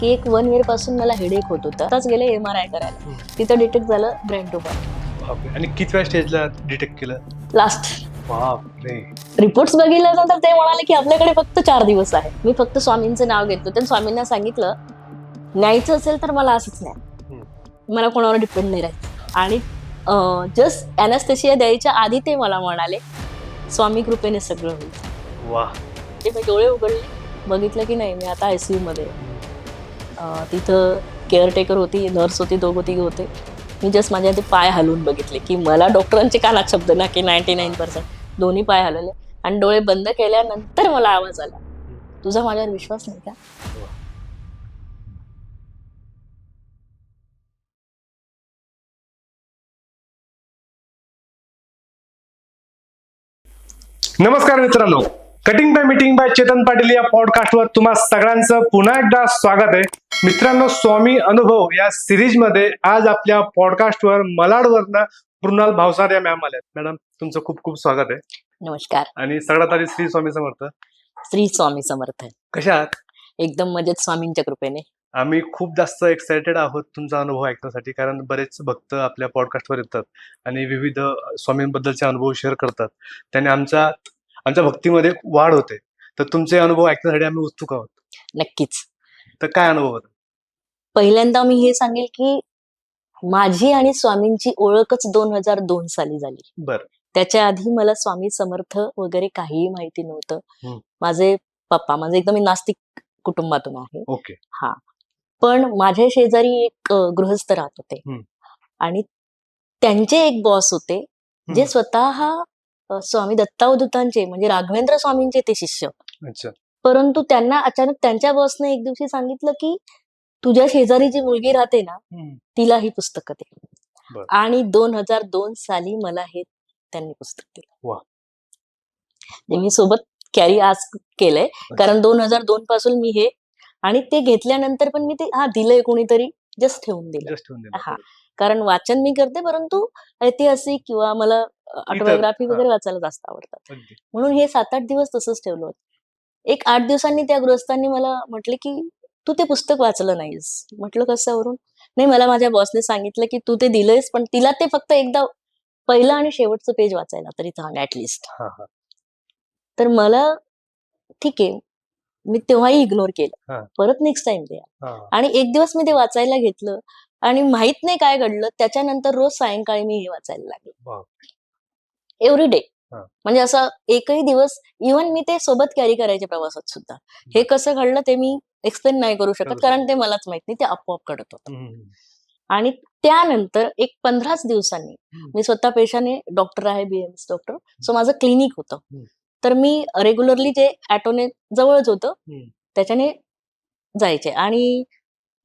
की एक वन इयरपासून मला हेडेक होत होता. आताच गेले एम आर आय करायला. तिथं डिटेक्ट झालं ब्रेन ट्युमर. आणि कितव्या स्टेजला डिटेक्ट केलं? लास्ट बापरे. रिपोर्ट्स बघितल्यानंतर ते म्हणाले की आपल्याकडे फक्त चार दिवस आहे. मी फक्त स्वामींचं नाव घेतलं. तर स्वामींना सांगितलं न्यायचं असेल तर मला असंच न्या. मला कोणावर डिपेंड नाही राहायचं आणि जस्ट अॅनास्थेशिया द्यायच्या आधी ते मला म्हणाले स्वामी कृपेने सगळं होईल. वा ते मी डोळे उघडले. बघितलं की नाही मी आता आयसीयू मध्ये आहे. तिथं केअरटेकर होती नर्स होती दोघं तिघे होते. मी जस्ट माझ्या ते पाय हलवून बघितले की मला डॉक्टरांचे कानात शब्द ना की नाईन्टी नाईन पर्सेंट दोन्ही पाय हलवले आणि डोळे बंद केल्यानंतर मला आवाज आला. तुझा माझ्यावर विश्वास नाही का? नमस्कार मित्रांनो. Cutting by meeting by Chetan Patil या पॉडकास्टवर तुम्हा सगळ्यांचं पुन्हा एकदा स्वागत आहे. मित्रांनो स्वामी अनुभव या सिरीजमध्ये आज आपल्या पॉडकास्टवर मलाडवरनं मृणाल भावसार या मॅम आल्यात. मॅडम तुमचं खूप खूप स्वागत आहे. नमस्कार. आणि सगळ्यात आधी श्री स्वामी समर्थ. श्री स्वामी समर्थ. कशा आहात? एकदम मजेत स्वामींच्या कृपेने. आम्ही खूप जास्त एक्सायटेड आहोत तुमचा अनुभव ऐकण्यासाठी कारण बरेच भक्त आपल्या पॉडकास्टवर येतात आणि विविध स्वामींबद्दलचे अनुभव शेअर करतात. त्याने आमच्या आमच्या भक्तीमध्ये वाढ होते. तर तुमचे अनुभव ऐकण्यासाठी आम्ही उत्सुक आहोत. नक्कीच. तर काय अनुभव होता? पहिल्यांदा मी हे सांगेल की माझी आणि स्वामींची ओळखच दोन हजार दोन साली झाली. बरं. त्याच्या आधी मला स्वामी समर्थ वगैरे काहीही माहिती नव्हतं. माझे पप्पा माझे एकदम नास्तिक कुटुंबातून आहे. ओके. पण माझ्या शेजारी एक गृहस्थ राहत होते. आणि त्यांचे एक बॉस होते जे स्वतः स्वामी दत्तावधूतांचे म्हणजे राघवेंद्र स्वामींचे ते शिष्य. परंतु त्यांना अचानक त्यांच्या बॉसने एक दिवशी सांगितलं की तुझ्या शेजारी जी मुलगी राहते ना. तिला ही पुस्तकं दे. आणि दोन हजार दोन साली मला हे त्यांनी पुस्तक दिलं. ते मी सोबत कॅरी आज केलंय कारण दोन हजार दोन पासून मी हे आणि ते घेतल्यानंतर पण मी ते हा दिलंय कोणीतरी जस्ट ठेवून दिलं. हा. कारण वाचन मी करते परंतु ऐतिहासिक किंवा मला ऑटोबायोग्राफी. वगैरे वाचायला जास्त आवडतात. म्हणून हे सात आठ दिवस तसंच ठेवलं होतं एक आठ दिवसांनी त्या गृहस्थांनी मला म्हटले की तू ते पुस्तक वाचलं नाहीस. म्हटलं कशावरून नाही मला माझ्या बॉसने सांगितलं की तू ते दिलंयस पण तिला ते फक्त एकदा पहिलं आणि शेवटचं पेज वाचायला तरी सांग ऍटलिस्ट तर मला ठीक आहे मी तेव्हाही इग्नोर. केलं. परत नेक्स्ट टाइम द्या. आणि एक दिवस मी ते वाचायला घेतलं आणि माहीत नाही काय घडलं त्याच्यानंतर रोज सायंकाळी मी हे वाचायला लागले. Every day. म्हणजे असं एकही दिवस इव्हन मी ते सोबत कॅरी करायचे प्रवासात सुद्धा. हे कसं घडलं ते मी एक्सप्लेन नाही करू शकत करू कारण ते मलाच माहीत नाही ते आपोआप घडत होतं. आणि त्यानंतर एक पंधराच दिवसांनी. मी स्वतः पेशाने डॉक्टर आहे B M S doctor so माझं क्लिनिक होतं. तर मी रेग्युलरली जे ॲटोने जवळच होतं. त्याच्याने जायचे आणि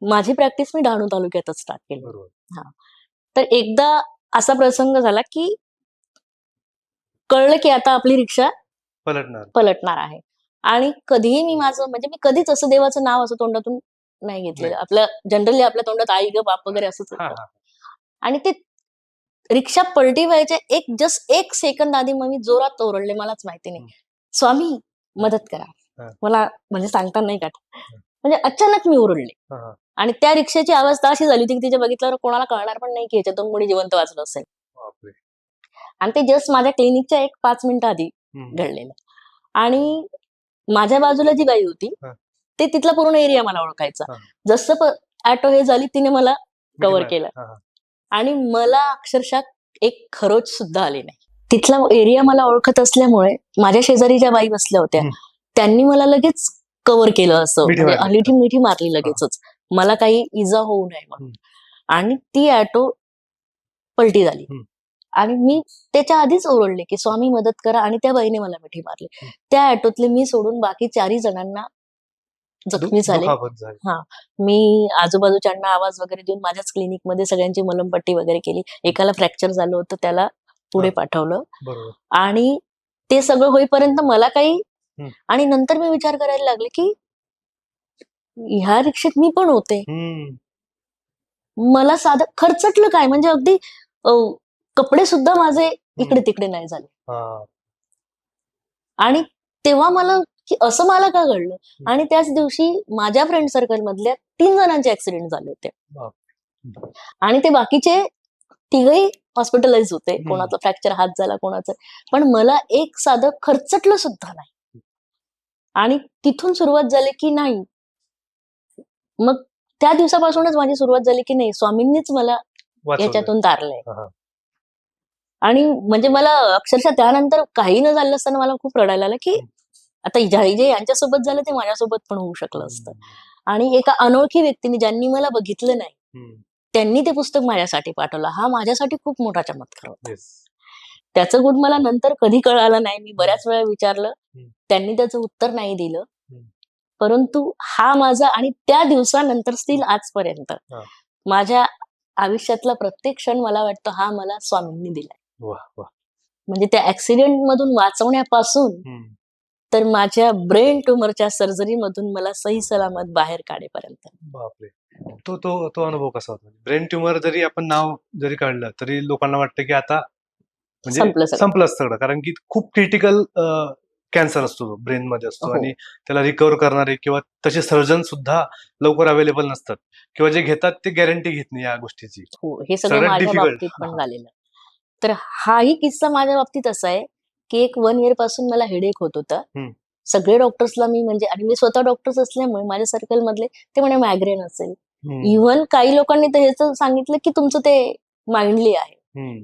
माझी प्रॅक्टिस मी डहाणू तालुक्यातच स्टार्ट केली. बरोबर. तर एकदा असा प्रसंग झाला की कळलं की आता आपली रिक्षा पलटणार. पलटणार आहे. आणि कधीही मी माझं म्हणजे मी कधीच असं देवाचं नाव असं तोंडातून नाही घेतलेलं. आपल्या जनरली आपल्या तोंडात आई ग बाप वगैरे असंच आणि ते रिक्षा पलटी व्हायच्या एक जस्ट एक सेकंद आधी मग मी जोरात ओरडले मलाच माहिती नाही. स्वामी मदत करा. मला म्हणजे सांगता नाही का म्हणजे अचानक मी ओरडले. आणि त्या रिक्षाची अवस्था अशी झाली होती की तिच्या बघितल्यावर कोणाला कळणार पण नाही की ह्याच्यातून कोणी जिवंत वाचलं असेल. आणि ते जस्ट माझ्या क्लिनिकच्या एक पाच मिनिटं आधी. घडलेलं आणि माझ्या बाजूला जी बाई होती. ते तिथला पूर्ण एरिया मला ओळखायचा. जसं ऍटो हे झाली तिने मला मार. केलं. आणि मला अक्षरशः एक खरोच सुद्धा आली नाही तिथला एरिया मला ओळखत असल्यामुळे माझ्या शेजारी ज्या बाई बसल्या होत्या. त्यांनी मला लगेच कव्हर केलं असं मिठी म्हणजे. मिठी मारली लगेचच मला काही इजा होऊ नये म्हणून आणि ती ऍटो पलटी झाली. आणि मी त्याच्या आधीच ओरडले की स्वामी मदत करा. आणि त्या बाईने मला मिठी मारली. त्या ऍटोतले मी सोडून बाकी चारही जणांना जखमी झाले. झाली. मी आजूबाजूच्यांना आवाज वगैरे देऊन माझ्याच क्लिनिकमध्ये सगळ्यांची मलमपट्टी वगैरे केली. एकाला फ्रॅक्चर झालं होतं त्याला पुढे हा. पाठवलं. आणि ते सगळं होईपर्यंत मला काही. आणि नंतर मी विचार करायला लागले की ह्या रिक्षेत मी पण होते. मला साधं खर्चटलं काय? म्हणजे अगदी कपडे सुद्धा माझे इकडे तिकडे नाही झाले. हा. आणि तेव्हा मला की असं मला का घडलं? आणि त्याच दिवशी माझ्या फ्रेंड सर्कल मधल्या तीन जणांचे ऍक्सिडेंट झाले होते. आणि ते बाकीचे तिघही हॉस्पिटलाइज होते. कोणाचा फ्रॅक्चर हात झाला कोणाचं. पण मला एक साधं खर्चटलं सुद्धा नाही. आणि तिथून सुरुवात झाली की नाही. मग त्या दिवसापासूनच माझी सुरुवात झाली की नाही. स्वामींनीच मला. याच्यातून तारलंय. आणि म्हणजे मला अक्षरशः त्यानंतर काही न झालं असताना मला खूप रडायला आलं की आता जे जे यांच्यासोबत झालं ते माझ्यासोबत पण होऊ शकलं असतं. आणि एका अनोळखी व्यक्तीने ज्यांनी मला बघितलं नाही. त्यांनी ते पुस्तक माझ्यासाठी पाठवलं. हा माझ्यासाठी खूप मोठा चमत्कार होता. त्याचं गुण मला नंतर कधी कळालं नाही. मी बऱ्याच वेळा विचारलं. त्यांनी त्याचं उत्तर नाही दिलं. परंतु हा माझा आणि त्या दिवसानंतर स्टील आजपर्यंत. माझ्या आयुष्यातला प्रत्येक क्षण मला वाटतं हा मला स्वामींनी दिलाय. म्हणजे त्या ऍक्सिडेंट मधून वाचवण्यापासून. तर माझ्या ब्रेन ट्युमरच्या सर्जरी मधून मला सही सलामत बाहेर काढेपर्यंत. बापरे. तो तो तो अनुभव कसा होता? ब्रेन ट्युमर जरी आपण नाव जरी काढलं तरी लोकांना वाटतं की आता म्हणजे संपलं सगळं. कारण की खूप क्रिटिकल कॅन्सर असतो ब्रेन मध्ये असतो. हो. आणि त्याला रिकव्हर करणारे किंवा तसे सर्जन सुद्धा लवकर अवेलेबल नसतात. किंवा जे घेतात ते गॅरंटी घेत नाही या गोष्टीची. हो हे सगळं सगळ्यात तर हाही किस्सा माझ्या बाबतीत असा आहे की एक वन इयरपासून मला हेडेक होत होता. सगळे डॉक्टर्सला मी म्हणजे आणि मी स्वतः डॉक्टर्स असल्यामुळे माझ्या सर्कल मधले ते म्हणे मायग्रेन असेल. इव्हन काही लोकांनी तर हेच सांगितलं की तुमचं ते माइंडली आहे.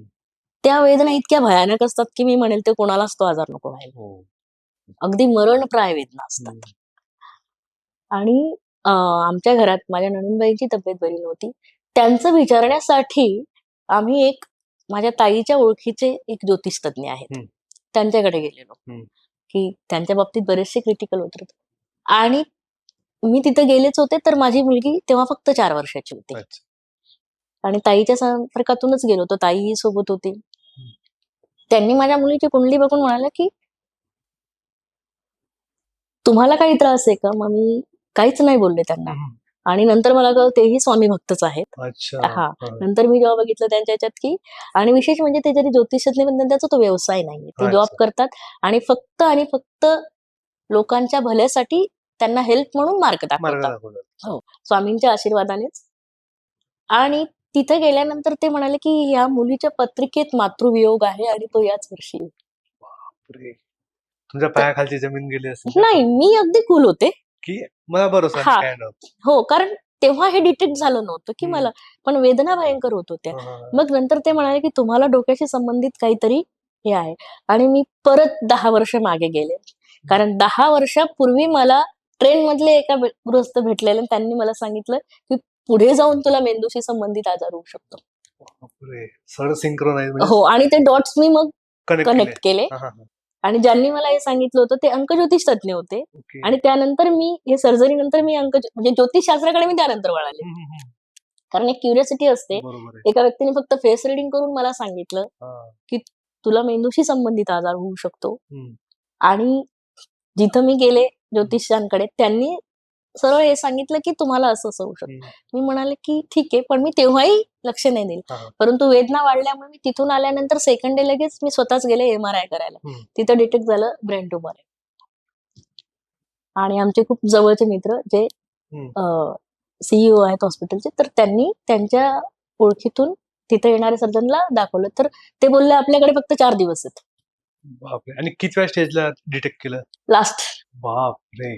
त्या वेदना इतक्या भयानक असतात की मी म्हणेल ते कोणालाच तो आजार नको व्हायला हो. अगदी मरणप्राय वेदना असतात. आणि आमच्या घरात माझ्या नणंदबाईंची तब्येत बरी नव्हती त्यांचं विचारण्यासाठी आम्ही एक माझ्या ताईच्या ओळखीचे एक ज्योतिष तज्ञ आहेत. त्यांच्याकडे गेलेलो. की त्यांच्या बाबतीत बरेचसे क्रिटिकल होत. आणि मी तिथे गेलेच होते तर माझी मुलगी तेव्हा फक्त चार वर्षाची होती. आणि ताईच्या संपर्कातूनच गेलो होतो ताईही सोबत होती त्यांनी माझ्या मुलीची कुंडली बघून म्हणाले की तुम्हाला काही त्रास आहे का मग मी काहीच नाही बोलले त्यांना. आणि नंतर मला कळलं तेही स्वामी भक्तच आहेत. अच्छा. हा. हा. नंतर मी जेव्हा बघितलं त्यांच्या याच्यात की आणि विशेष म्हणजे ते जरी ज्योतिषातले पण त्याचा तो व्यवसाय नाहीये. ते. जॉब करतात आणि फक्त आणि फक्त लोकांच्या भल्यासाठी त्यांना हेल्प म्हणून मार्ग दाखवतात. दाखवला स्वामींच्या आशीर्वादानेच. आणि तिथे गेल्यानंतर ते म्हणाले की या मुलीच्या पत्रिकेत मातृवियोग आहे आणि तो याच वर्षी. तुमच्या पायाखालची जमीन गेली असेल. नाही मी अगदी कुल होते. की मला बरोबर हा. हो कारण तेव्हा हे डिटेक्ट झालं नव्हतं की हम्म. मला पण वेदना भयंकर होत होत्या. मग नंतर ते म्हणाले की तुम्हाला डोक्याशी संबंधित काहीतरी हे आहे. आणि मी परत दहा वर्ष मागे गेले. कारण दहा वर्षापूर्वी मला ट्रेन मधले एका भे- गृहस्थ भेटलेले आणि त्यांनी मला सांगितलं की पुढे जाऊन तुला मेंदूशी संबंधित आजार होऊ शकतो. सिंक्रोनाइज हो आणि ते डॉट्स मी मग कनेक्ट कनेक्ट केले. आणि ज्यांनी मला हे सांगितलं होतं ते अंकज्योतिष तज्ञ होते. आणि त्यानंतर मी हे सर्जरी नंतर मी अंक म्हणजे ज्योतिषशास्त्राकडे मी त्यानंतर वळाले. कारण एक क्युरियोसिटी असते. एका व्यक्तीने फक्त फेस रिडिंग करून मला सांगितलं हा. तुला मेंदूशी संबंधित आजार होऊ शकतो. आणि जिथं मी गेले ज्योतिषांकडे त्यांनी सरळ हे सांगितलं की तुम्हाला असं असं होऊ शकतं. मी म्हणाले की ठीक आहे पण मी तेव्हाही लक्ष नाही दिलं. परंतु वेदना वाढल्यामुळे मी तिथून आल्यानंतर सेकंड डे लगेच मी स्वतःच गेले एम आर आय करायला. तिथं डिटेक्ट झालं ब्रेन ट्युमर आहे. आणि आमचे खूप जवळचे मित्र जे. सीईओ आहेत हॉस्पिटलचे तर त्यांनी त्यांच्या ओळखीतून तिथे येणाऱ्या सर्जनला दाखवलं. तर ते बोलले आपल्याकडे फक्त चार दिवस आहेत. आणि कितव्या स्टेजला डिटेक्ट केलं? लास्ट बापरे.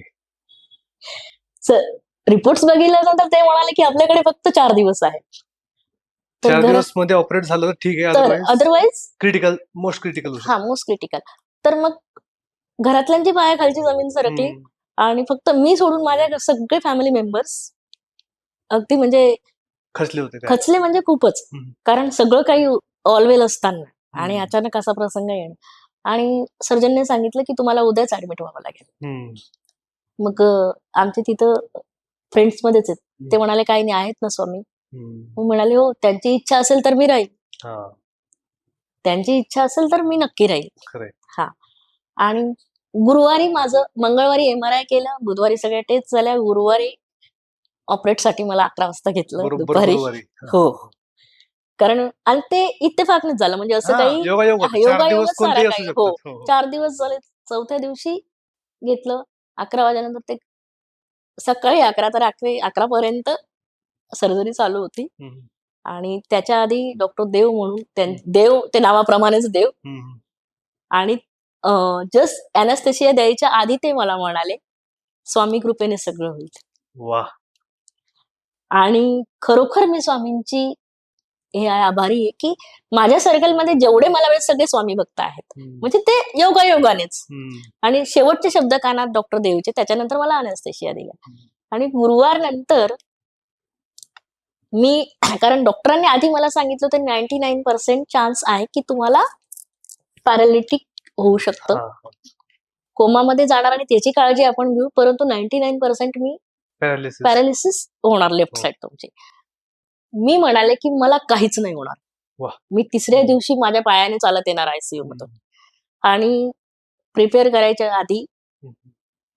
रिपोर्ट्स बघितल्यानंतर ते म्हणाले की आपल्याकडे फक्त चार दिवस चारमध्ये ऑपरेट झालं तर ठीक आहे अदरवाईज क्रिटिकल मोस्ट क्रिटिकल हा मोस्ट क्रिटिकल तर मग घरातल्यांची पायाखालची जमीन सरकली आणि फक्त मी सोडून माझ्या सगळे फॅमिली मेंबर्स अगदी म्हणजे खचले होते खचले म्हणजे खूपच. कारण सगळं काही ऑलवेल असताना आणि. अचानक असा प्रसंग येणं. आणि सर्जनने सांगितलं की तुम्हाला उद्याच ऍडमिट व्हावं लागेल. मग आमचे तिथं फ्रेंड्स मध्येच आहेत ते. म्हणाले काही नाही आहेत ना स्वामी. हम्म. मी म्हणाले हो त्यांची इच्छा असेल तर मी राहील. हा. त्यांची इच्छा असेल तर मी नक्की राहील. खरंय. आणि गुरुवारी माझं मंगळवारी एम आर आय केलं. बुधवारी सगळ्या टेस्ट झाल्या. गुरुवारी ऑपरेटसाठी मला अकरा वाजता घेतलं दुपारी. हो. कारण आणि ते इत्तेफाकनेच झालं. म्हणजे असं हा, काही होता. हा. शकतात. हो. चार दिवस झाले. चौथ्या दिवशी घेतलं. अकरा वाजल्यानंतर ते सकाळी अकरा तर अकरा अकरा पर्यंत सर्जरी चालू होती. आणि त्याच्या आधी डॉक्टर देव म्हणून देव ते नावाप्रमाणेच देव. आणि जस्ट अॅनास्थेशिया द्यायच्या आधी ते मला म्हणाले स्वामी कृपेने सगळं होईल. वा आणि खरोखर मी स्वामींची हे आहे आभारी आहे की माझ्या सर्कलमध्ये जेवढे मला वेळेस सगळे स्वामी भक्त आहेत. म्हणजे ते योगायोगानेच. आणि शेवटचे शब्द कानात डॉक्टर देवचे त्याच्यानंतर मला अनस्थेशिया दिला आणि गुरुवार नंतर मी कारण डॉक्टरांनी आधी मला सांगितलं होतं नाईन्टी नाईन पर्सेंट चान्स आहे की तुम्हाला पॅरालिटिक होऊ शकतं हा. कोमामध्ये जाणार आणि त्याची काळजी आपण घेऊ परंतु नाईन्टी नाईन पर्सेंट मी. पॅरालिसिस होणार लेफ्ट हो. साइड तुमची मी म्हणाले की मला काहीच नाही होणार. मी तिसऱ्या दिवशी माझ्या पायाने चालत येणार आयसीयू मधून. आणि प्रिपेअर करायच्या आधी.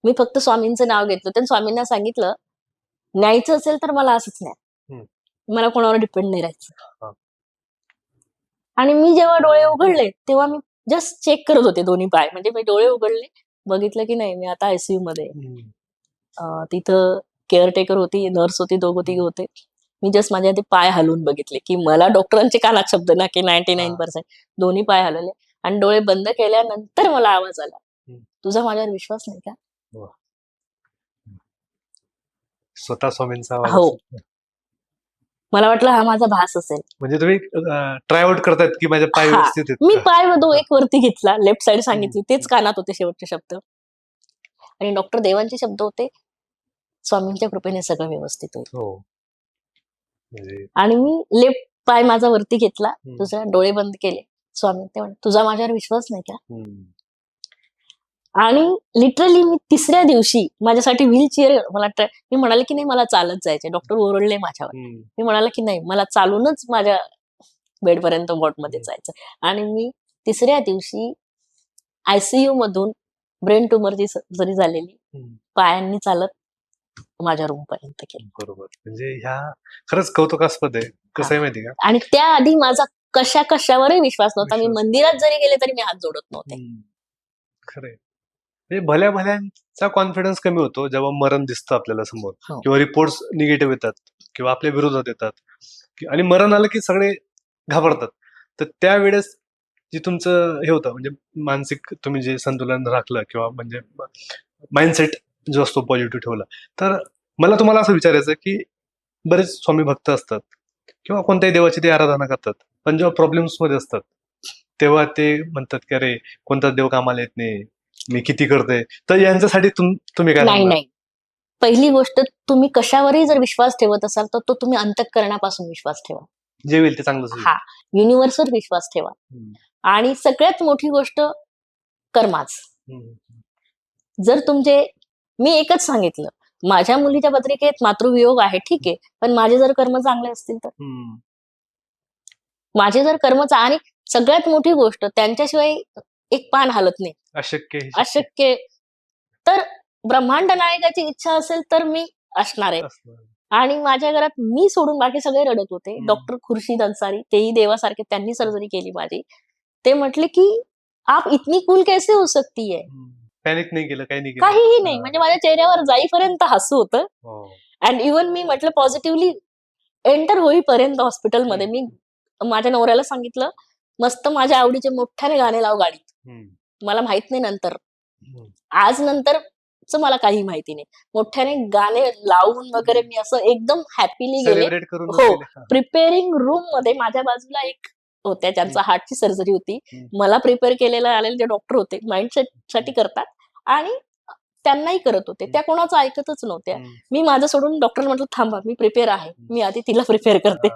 मी फक्त स्वामींचं नाव घेतलं तर स्वामींना सांगितलं न्यायचं असेल तर मला असंच नाही मला कोणावर डिपेंड नाही. राहायचं. आणि मी जेव्हा डोळे उघडले तेव्हा मी जस्ट चेक करत होते दोन्ही पाय. म्हणजे मी डोळे उघडले बघितलं की नाही मी आता आयसीयू मध्ये तिथं केअरटेकर होती नर्स होती दोघं तिघे होते. मी जस्ट माझ्या ते पाय हलवून बघितले की मला डॉक्टरांचे कानात शब्द ना की नाईन्टी नाईन पर्सेंट दोन्ही पाय हलवले आणि डोळे बंद केल्यानंतर मला आवाज आला. तुझा माझ्यावर विश्वास नाही का? स्वतः स्वामींचा हो. मला वाटलं हा माझा भास असेल. म्हणजे तुम्ही ट्राय आउट करतायत की माझे पाय मी? पाय दो एक वरती घेतला लेफ्ट साइड सांगितली तेच कानात होते शेवटचे शब्द. आणि डॉक्टर देवांचे शब्द होते स्वामींच्या कृपेने सगळं व्यवस्थित होईल. हो. आणि मी लेफ्ट पाय माझा वरती घेतला. दुसरा डोळे बंद केले स्वामी ते तुझा माझ्यावर विश्वास नाही का. आणि लिटरली मी तिसऱ्या दिवशी माझ्यासाठी व्हीलचेअर मला मी म्हणाले की नाही मला चालत जायचे डॉक्टर ओरडले माझ्यावर. मी म्हणाले की नाही मला चालूनच माझ्या बेडपर्यंत मध्ये जायचं आणि मी तिसऱ्या दिवशी आयसीयू मधून ब्रेन ट्युमरची सर्जरी झालेली. पायांनी चालत माझ्या रूम पर्यंत केली बरोबर. म्हणजे ह्या खरंच कौतुकास्पद आहे. कसं आहे माहिती का? आणि त्याआधी माझा कशा कशावरही विश्वास नव्हता. मी विश्वास. मंदिरात जरी गेले तरी मी हात जोडत नव्हते. हम्म. खरंय. म्हणजे भल्या भल्यांचा कॉन्फिडन्स कमी होतो जेव्हा मरण दिसतं आपल्याला समोर. हो. किंवा रिपोर्ट्स निगेटिव्ह येतात. किंवा आपल्या विरोधात येतात. कि- आणि मरण आलं की सगळे घाबरतात. तर त्यावेळेस जे तुमचं हे होतं म्हणजे मानसिक तुम्ही जे संतुलन राखलं किंवा म्हणजे माइंडसेट जो असतो पॉझिटिव्ह ठेवला तर मला तुम्हाला असं विचारायचं की बरेच स्वामी भक्त असतात किंवा कोणत्याही देवाची ते आराधना करतात पण जेव्हा प्रॉब्लेम्समध्ये असतात तेव्हा ते म्हणतात की अरे कोणता देव कामाला येत नाही मी किती करते तर यांच्यासाठी तुम तुम्ही काय नाही? नाही पहिली गोष्ट तुम्ही कशावरही जर विश्वास ठेवत असाल तर तो तुम्ही अंतकरणापासून विश्वास ठेवा जे होईल ते होईल. हा युनिव्हर्सवर विश्वास ठेवा. आणि सगळ्यात मोठी गोष्ट कर्माच. जर तुमचे मी एकच सांगितलं. माझ्या मुलीच्या पत्रिकेत मातृवियोग आहे ठीक आहे पण माझे जर कर्म चांगले असतील तर. माझे जर कर्म आणि सगळ्यात मोठी गोष्ट त्यांच्याशिवाय एक पान हलत नाही. अशक्य अशक्य तर ब्रह्मांड नायकाची इच्छा असेल तर मी असणार आहे. आणि माझ्या घरात मी सोडून बाकी सगळे रडत होते. डॉक्टर खुर्शीद अन्सारी तेही देवासारखे त्यांनी सर्जरी केली माझी. ते म्हटले की आप इतनी कूल कैसे हो सकती है. पॅनिक नाही केलं काही नाही केलं काहीही नाही हा. म्हणजे माझ्या चेहऱ्यावर जाईपर्यंत हसू होतं हो. अँड इवन मी म्हटलं पॉझिटिव्हली एंटर होईपर्यंत हॉस्पिटलमध्ये मी माझ्या नवऱ्याला सांगितलं मस्त माझ्या आवडीचे मोठ्याने गाणे लाव गाडीत हम्म. मला माहीत नाही नंतर हम्म. आज नंतरच मला काही माहिती नाही मोठ्याने गाणे लावून वगैरे मी असं एकदम हॅपीली गेले सेलिब्रेट करून हो. गेले. हा. प्रिपेअरिंग रूममध्ये माझ्या बाजूला एक होत्या ज्यांचा हार्टची सर्जरी होती हम्म. मला प्रिपेअर केलेला आलेले जे डॉक्टर होते माइंडसेटसाठी करतात आणि त्यांनाही करत होते. त्या कोणाचं ऐकतच नव्हत्या. मी माझं सोडून डॉक्टर म्हटलं थांबा मी प्रिपेअर आहे. मी आधी तिला प्रिपेअर करते.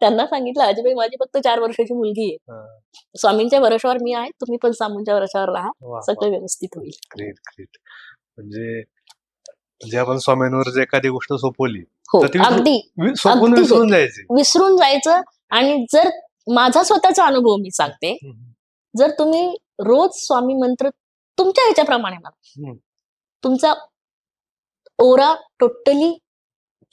त्यांना सांगितलं अजयबाई माझी फक्त चार वर्षाची मुलगी आहे. स्वामींच्या भरोशावर मी आहे तुम्ही पण स्वामींच्या भरोशावर राहा. सगळं व्यवस्थित होईल. ग्रेट ग्रेट म्हणजे जे आपण स्वामींवर जे एखादी गोष्ट सोपवली हो अगदी. विसरून जायची. विसरून जायचं आणि जर माझा स्वतःचा अनुभव मी सांगते. जर तुम्ही रोज स्वामी मंत्र तुमच्या ह्याच्याप्रमाणे हम्म. तुमचा ओरा टोटली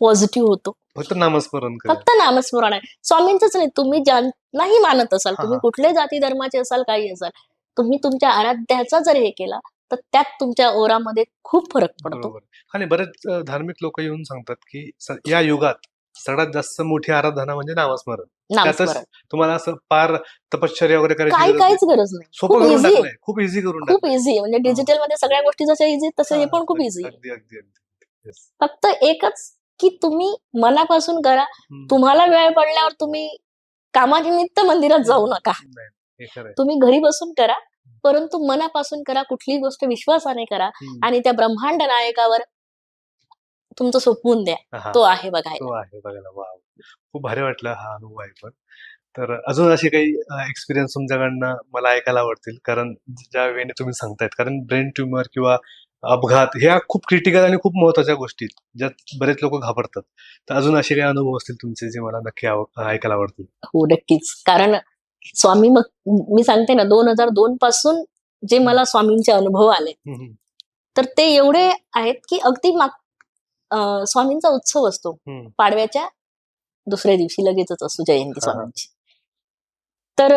पॉझिटिव्ह होतो. फक्त नामस्मरण करा. फक्त नामस्मरण आहे. स्वामींचंच नाही तुम्ही ज्यांनाही मानत असाल तुम्ही. कुठल्याही जाती धर्माचे असाल काही असाल तुम्ही तुमच्या आराध्याचा जर हे केला तर त्यात तुमच्या ओरामध्ये खूप फरक पडतो. आणि बरेच धार्मिक लोक येऊन सांगतात की या युगात सगळ्यात जास्त मोठी आराधना म्हणजे नामस्मरण. त्यातच नामस्मरण तुम्हाला असं फार तपश्चर्या वगैरे करायची काही गरज काहीच. गरज नाही. सोपं खूप करून इझी टाकलंय. खूप इझी करून खूप टाकलंय. इझी म्हणजे डिजिटलमध्ये सगळ्या गोष्टी जशा इझी तसं हे हा, पण खूप अगदी- इझी अगदी अगदी अगदी. Yes. फक्त एकच की तुम्ही मनापासून करा. हम्म. तुम्हाला वेळ पडल्यावर तुम्ही कामानिमित्त मंदिरात जाऊ नका. नाही, हे खरंय. तुम्ही घरी बसून करा. परंतु मनापासून करा. कुठलीही गोष्ट विश्वासाने करा. हम्म. आणि त्या ब्रह्मांड नायकावर तुमचं सोपवून द्या. हा, तो आहे बघायला. तो आहे बघायला. खूप भारी वाटलं हा अनुभव ऐकून. तर अजून असे काही एक्सपिरियन्स तुमच्याकडनं मला ऐकायला आवडतील? कारण ज्या वेळेने तुम्ही सांगतायत कारण ब्रेन ट्युमर किंवा अपघात ह्या खूप क्रिटिकल आणि खूप महत्त्वाच्या गोष्टी ज्यात बरेच लोक घाबरतात. तर अजून असे काही अनुभव असतील तुमचे जे मला नक्की ऐकायला आवडतील? हो नक्कीच. कारण स्वामी मग मी सांगते ना दोन हजार दोन पासून जे मला स्वामींचे अनुभव आले तर ते एवढे आहेत की अगदी स्वामींचा उत्सव असतो. पाडव्याच्या दुसऱ्या दिवशी लगेचच असतो जयंती. स्वामींची तर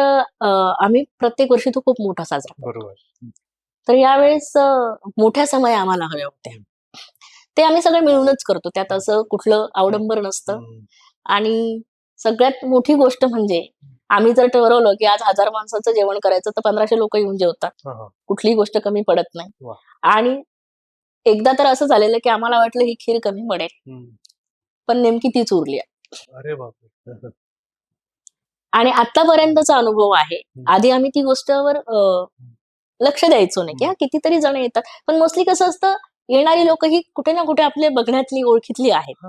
आम्ही प्रत्येक वर्षी तो खूप मोठा साजरा करतो तर यावेळेस मोठ्या समय आम्हाला हव्या होत्या ते आम्ही सगळे मिळूनच करतो त्यात असं कुठलं आवडंबर नसतं आणि सगळ्यात मोठी गोष्ट म्हणजे आम्ही जर ठरवलं की आज हजार माणसाचं जेवण करायचं तर पंधराशे लोक येऊन जेवतात. कुठलीही गोष्ट कमी पडत नाही. आणि एकदा तर असं झालेलं की आम्हाला वाटलं ही खीर कमी पडेल. पण नेमकी तीच उरली आहे. अरे बापरे. आणि आतापर्यंतचा अनुभव आहे. आधी आम्ही ती गोष्टवर लक्ष द्यायचो नाही. की हा कितीतरी जण येतात. पण मोस्टली कसं असतं येणारी लोक ही कुठे ना कुठे आपल्या बघण्यातली ओळखीतली आहेत.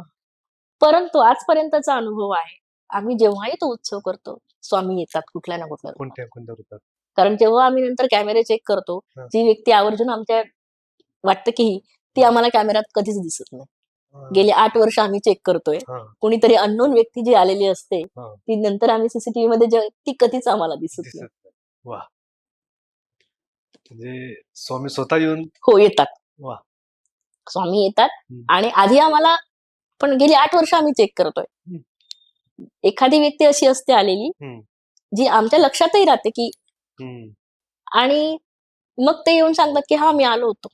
परंतु आजपर्यंतचा अनुभव आहे आम्ही जेव्हाही तो उत्सव करतो स्वामी येतात कुठल्या ना कुठल्या कारण जेव्हा आम्ही नंतर कॅमेरे चेक करतो. जी व्यक्ती आवर्जून आमच्या वाटतं की ती आम्हाला कॅमेऱ्यात कधीच दिसत नाही. गेली आठ वर्ष आम्ही चेक करतोय कोणीतरी अननोन व्यक्ती जी आलेली असते. ती नंतर आम्ही सीसीटीव्ही मध्ये ती कधीच आम्हाला दिसत नाही म्हणजे स्वामी स्वतः येऊन हो येतात. स्वामी येतात. आणि आधी आम्हाला पण गेली आठ वर्ष आम्ही चेक करतोय. एखादी व्यक्ती अशी असते आलेली. जी आमच्या लक्षातही राहते की आणि मग ते येऊन सांगतात की हा मी आलो होतो.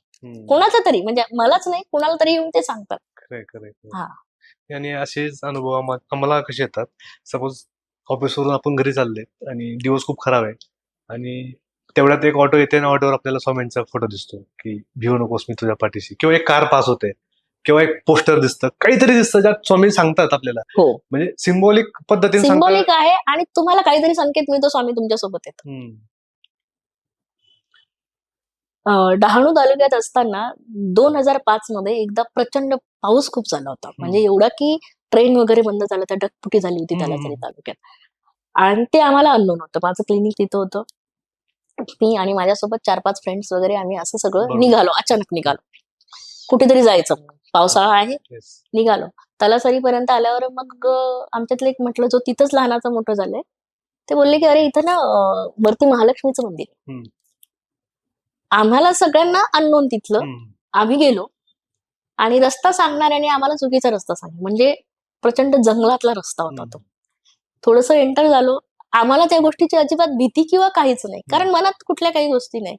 कोणाचा तरी म्हणजे मलाच नाही कोणाला तरी येऊन ते सांगतात खरंय खरंय. हा. आणि असेच अनुभव आम्हा- आम्हाला कसे येतात? सपोज ऑफिसवरून आपण घरी चालले आणि दिवस खूप खराब आहे आणि तेवढ्यात एक ऑटो येते आणि ऑटोवर आपल्याला स्वामींचा फोटो दिसतो की भिवू नकोस मी तुझ्या पाठीशी किंवा एक कार पास होते किंवा एक पोस्टर दिसतं काहीतरी दिसतं ज्यात स्वामी सांगतात आपल्याला. हो. म्हणजे सिम्बॉलिक पद्धतीने सांगतात. सिम्बॉलिक आहे आणि तुम्हाला काहीतरी संकेत मिळतो स्वामी तुमच्यासोबत हम्म, अं, डहाणू तालुक्यात असताना दोन हजार पाच मध्ये एकदा प्रचंड पाऊस खूप झाला होता म्हणजे एवढा की ट्रेन वगैरे बंद झालं होतं ढगफुटी झाली होती त्याला. तरी तालुक्यात आणि ते आम्हाला अननोन होतं माझं क्लिनिक तिथं होतं मी आणि माझ्यासोबत चार पाच फ्रेंड्स वगैरे आम्ही असं सगळं. निघालो अचानक निघालो कुठेतरी जायचं. पावसाळा आहे. निघालो तलासरीपर्यंत आल्यावर मग आमच्यातलं एक म्हटलं जो तिथंच लहानाचं मोठं झालंय ते बोलले की अरे इथं ना वरती महालक्ष्मीचं मंदिर आहे." हम्म. आम्हाला सगळ्यांना अननोन तिथलं आम्ही गेलो. आणि रस्ता सांगणाऱ्याने आम्हाला चुकीचा रस्ता सांगितला. म्हणजे प्रचंड जंगलातला रस्ता होता तो. थोडस एंटर झालो. आम्हाला त्या गोष्टीची अजिबात भीती किंवा काहीच नाही. कारण मनात कुठल्या काही गोष्टी नाही.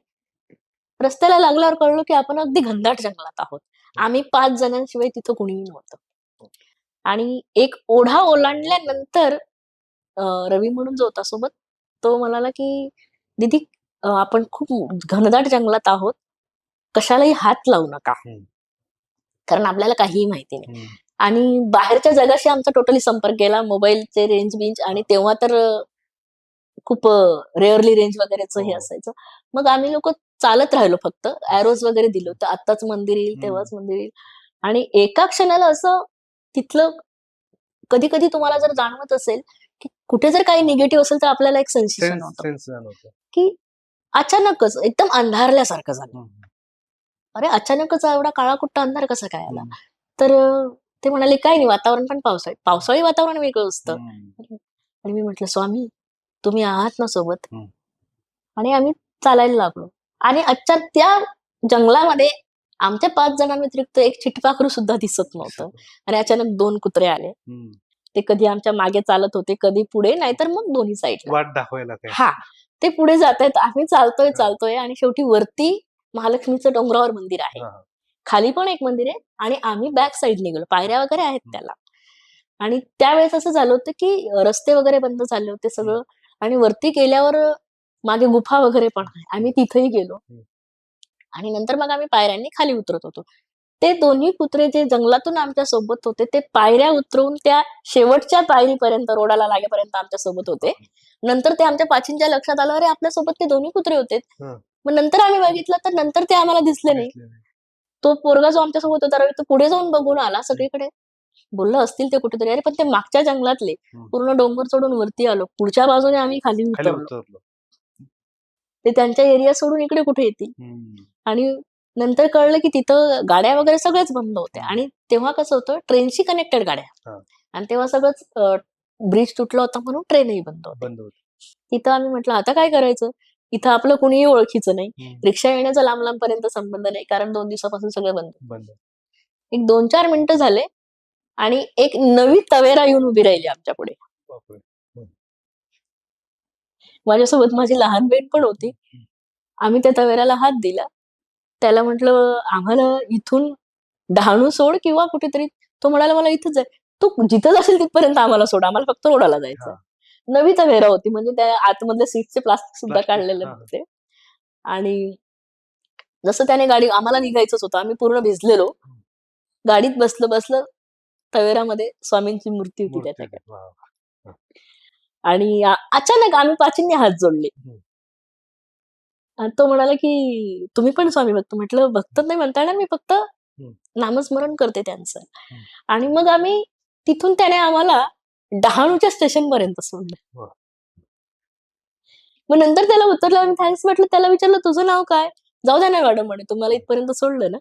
रस्त्याला लागल्यावर कळलो की आपण अगदी घनदाट जंगलात आहोत. आम्ही पाच जणांशिवाय तिथं कुणीही नव्हतं. आणि एक ओढा ओलांडल्यानंतर रवी म्हणून जो होता सोबत तो म्हणाला की दीदी आपण खूप घनदाट जंगलात आहोत कशालाही हात लावू नका. कारण आपल्याला काहीही माहिती नाही. आणि बाहेरच्या जगाशी आमचा टोटली संपर्क गेला मोबाईलचे रेंज बिंज आणि तेव्हा तर खूप रेअरली रेंज वगैरेच हे हो. असायचं मग आम्ही लोक चालत राहिलो फक्त अॅरोज वगैरे दिलो तर आत्ताच मंदिर येईल. तेव्हाच मंदिर येईल आणि एका क्षणाला असं तिथलं कधी कधी तुम्हाला जर जाणवत असेल की कुठे जर काही निगेटिव्ह असेल तर आपल्याला एक सेन्सेशन होतं. की अचानकच एकदम अंधारल्यासारखं झालं. अरे अचानकच एवढा काळा कुट्टा अंधार कसा काय आला? तर ते म्हणाले काय नाही वातावरण पण पावसाळी पावसाळी वातावरण वेगळं असतं. आणि मी म्हटलं स्वामी तुम्ही आहात ना सोबत. आणि आम्ही चालायला लागलो. आणि आजच्या त्या जंगलामध्ये आमच्या पाच जणांव्यतिरिक्त एक चिटपाखरू सुद्धा दिसत नव्हतं. आणि अचानक दोन कुत्रे आले. ते कधी आमच्या मागे चालत होते कधी पुढे नाहीतर मग दोन्ही साईडला. वाट दाखवायला हा. ते पुढे जात आहेत आम्ही चालतोय चालतोय आणि शेवटी वरती महालक्ष्मीचं डोंगरावर मंदिर आहे. खाली पण एक मंदिर आहे आणि आम्ही बॅक साईड निघालो. पायऱ्या वगैरे आहेत त्याला. आणि त्यावेळेस असं झालं होतं की रस्ते वगैरे बंद झाले होते सगळं आणि वरती गेल्यावर मागे गुफा वगैरे पण आहे. आम्ही तिथेही गेलो. आणि नंतर मग आम्ही पायऱ्यांनी खाली उतरत होतो. ते दोन्ही कुत्रे जे जंगलातून आमच्यासोबत होते ते पायऱ्या उतरवून त्या शेवटच्या पायरीपर्यंत रोडाला लागेपर्यंत आमच्यासोबत होते. नंतर ते आमच्या पाचींच्या लक्षात आलं अरे आपल्यासोबत ते दोन्ही कुत्रे होते. मग नंतर आम्ही बघितलं तर नंतर ते आम्हाला दिसले नाही. तो पोरगा जो आमच्यासोबत होता रवी तो पुढे जाऊन बघून आला सगळीकडे. बोललं असतील ते कुठेतरी. अरे पण ते मागच्या जंगलातले. पूर्ण डोंगर चढून वरती आलो. पुढच्या बाजूने आम्ही खाली उतरलो. ते त्यांच्या एरिया सोडून इकडे कुठे येतील. आणि नंतर कळलं की तिथं गाड्या वगैरे सगळेच बंद होत्या. आणि तेव्हा कसं होतं ट्रेनशी कनेक्टेड गाड्या. हा. आणि तेव्हा सगळंच ब्रिज तुटला होता म्हणून ट्रेनही बंद होती. बंद होत. तिथं आम्ही म्हटलं आता काय करायचं? इथं आपलं कुणीही ओळखीचं नाही. रिक्षा येण्याचा लांब लांब पर्यंत संबंध नाही कारण दोन दिवसापासून सगळं बंद एक दोन चार मिनिटं झाले आणि एक नवी तवेरा येऊन उभी राहिली आमच्या पुढे. माझ्यासोबत माझी लहान बहीण पण होती. आम्ही त्या तवेराला हात दिला. त्याला म्हटलं आम्हाला इथून डहाणू सोड किंवा कुठेतरी तो म्हणाला मला इथंच आहे. तू जिथं जाशील तिथपर्यंत आम्हाला सोड. आम्हाला फक्त रोडाला जायचं. नवी तवेरा होती. म्हणजे त्या आतमधल्या सीटचे प्लास्टिक सुद्धा काढलेले. होते. आणि जसं त्याने गाडी आम्हाला निघायचंच होतं. आम्ही पूर्ण भिजलेलो. गाडीत बसलं बसलं तवेरामध्ये स्वामींची मूर्ती होती त्याच्याकडे. आणि अचानक आम्ही पाचींनी हात जोडले. आणि तो म्हणाला की तुम्ही पण स्वामी भक्त म्हटलं भक्त नाही म्हणता येणार मी फक्त नामस्मरण करते त्यांचं. आणि मग आम्ही तिथून त्याने आम्हाला डहाणूच्या स्टेशन पर्यंत सोडलं. मग नंतर त्याला उतरलं आणि थँक्स म्हटलं त्याला विचारलं तुझं नाव काय? जाऊ द्या ना मॅडम म्हणे तुम्हाला इथपर्यंत सोडलं ना.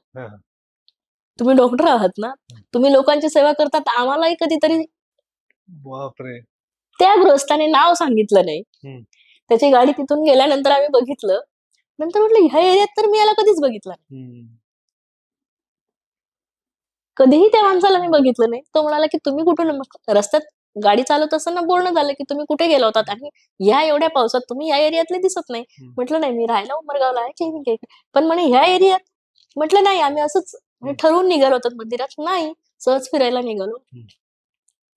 तुम्ही डॉक्टर आहात ना? तुम्ही लोकांची सेवा करतात आम्हालाही कधीतरी त्या गृहस्थाने नाव सांगितलं नाही. त्याची गाडी तिथून गेल्यानंतर आम्ही बघितलं नंतर म्हटलं ह्या एरियात तर मी याला कधीच बघितलं नाही. कधीही त्या माणसाला मी बघितलं नाही. तो म्हणाला की तुम्ही कुठून रस्त्यात गाडी चालवत असताना बोलणं झालं की तुम्ही कुठे गेला होतात? आणि या एवढ्या पावसात तुम्ही या एरियातले दिसत नाही. म्हटलं नाही मी राहायला उमरगावला आहे मी पण म्हणे ह्या एरियात? म्हटलं नाही आम्ही असंच ठरवून निघालो होतो मंदिरात. नाही सहज फिरायला निघालो. हम्म.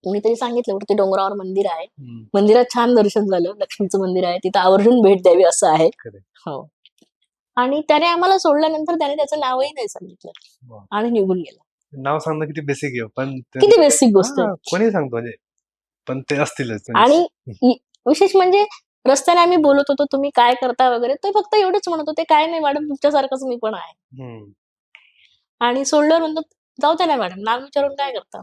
कोणीतरी सांगितलं वरती डोंगरावर मंदिर आहे. मंदिरात छान दर्शन झालं लक्ष्मीचं मंदिर आहे तिथं आवर्जून भेट द्यावी असं आहे. हो. आणि त्याने आम्हाला सोडल्यानंतर त्याने त्याचं नावही नाही सांगितलं वा. आणि निघून गेला नाव सांगणं किती बेसिक आहे पण ते- किती बेसिक गोष्ट आहे हा, कोणी सांगतो म्हणजे पण ते असतीलच म्हणजे. आणि इ- विशेष म्हणजे रस्त्याने आम्ही बोलत होतो तुम्ही काय करता वगैरे ते फक्त एवढंच म्हणत होते काय नाही मॅडम तुमच्यासारखंच मी पण आहे हम्म. आणि सोडल्यावर म्हणतात जाऊ द्या ना मॅडम नाव विचारून काय करता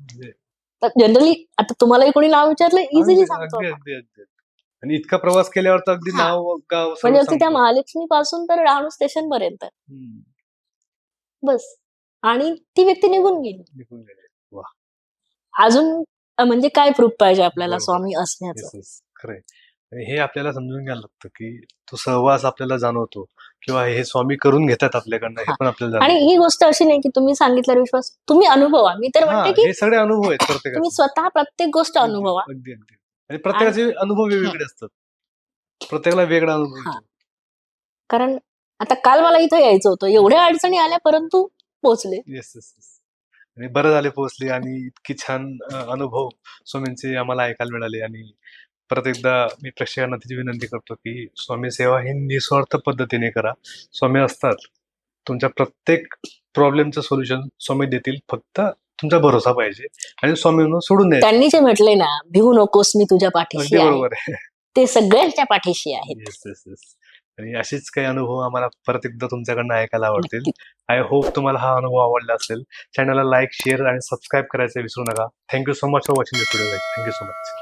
म्हणजे जनरली आता तुम्हालाही कोणी नाव विचारलं इझिली सांगतो अगदी- आपण. अगदी- अगदी. आणि इतका प्रवास केल्यावर तर अगदी हा. नाव गाव म्हणजे अगदी त्या. महालक्ष्मी पासून तर डहाणू स्टेशन पर्यंत. बस आणि ती व्यक्ती निघून गेली निघून गेले अजून अ, म्हणजे काय प्रूफ पाहिजे आपल्याला बरोबर. स्वामी असण्याचं. खरंय आणि हे आपल्याला समजून घ्यायला लागतं की तो सहवास आपल्याला जाणवतो किंवा हे स्वामी करून घेतात आपल्याकडनं हे हा. पण आपल्याला आणि जाणवतं. ही गोष्ट अशी नाही की तुम्ही सांगितल्यावर विश्वास तुम्ही अनुभवा मी तर हा, म्हणते की हे सगळे अनुभव आहेत तुम्ही प्रत्येकाचे स्वतः प्रत्येक गोष्ट अनुभवा अगदी अगदी. आणि प्रत्येकाचे अनुभव वेगवेगळे असतात. प्रत्येकाला वेगळा अनुभव. कारण आता काल मला इथं यायचं होतं. एवढ्या अडचणी आल्या परंतु पोहोचले. Yes yes yes. आणि बरं झाले पोहोचले आणि इतकी छान अनुभव स्वामींचे आम्हाला ऐकायला मिळाले. आणि परत एकदा मी प्रेक्षकांना त्याची विनंती करतो की स्वामी सेवा ही निस्वार्थ पद्धतीने करा. स्वामी असतात. तुमच्या प्रत्येक प्रॉब्लेमचं सोल्युशन स्वामी देतील. फक्त तुमचा भरोसा पाहिजे आणि स्वामींना सोडून द्यायचं. त्यांनी जे म्हटले ना भिवू नकोस मी तुझ्या पाठीशी आहे. बरोबर आहे. ते सगळ्यांच्या पाठीशी आहेत. येस येस येस आणि अशीच काही अनुभव आम्हाला परत एकदा तुमच्याकडनं ऐकायला आवडतील. आय होप तुम्हाला हा अनुभव आवडला असेल. चॅनलला लाईक शेअर आणि सबस्क्राईब करायचं विसरू नका. Thank you so much for watching this video thank you so much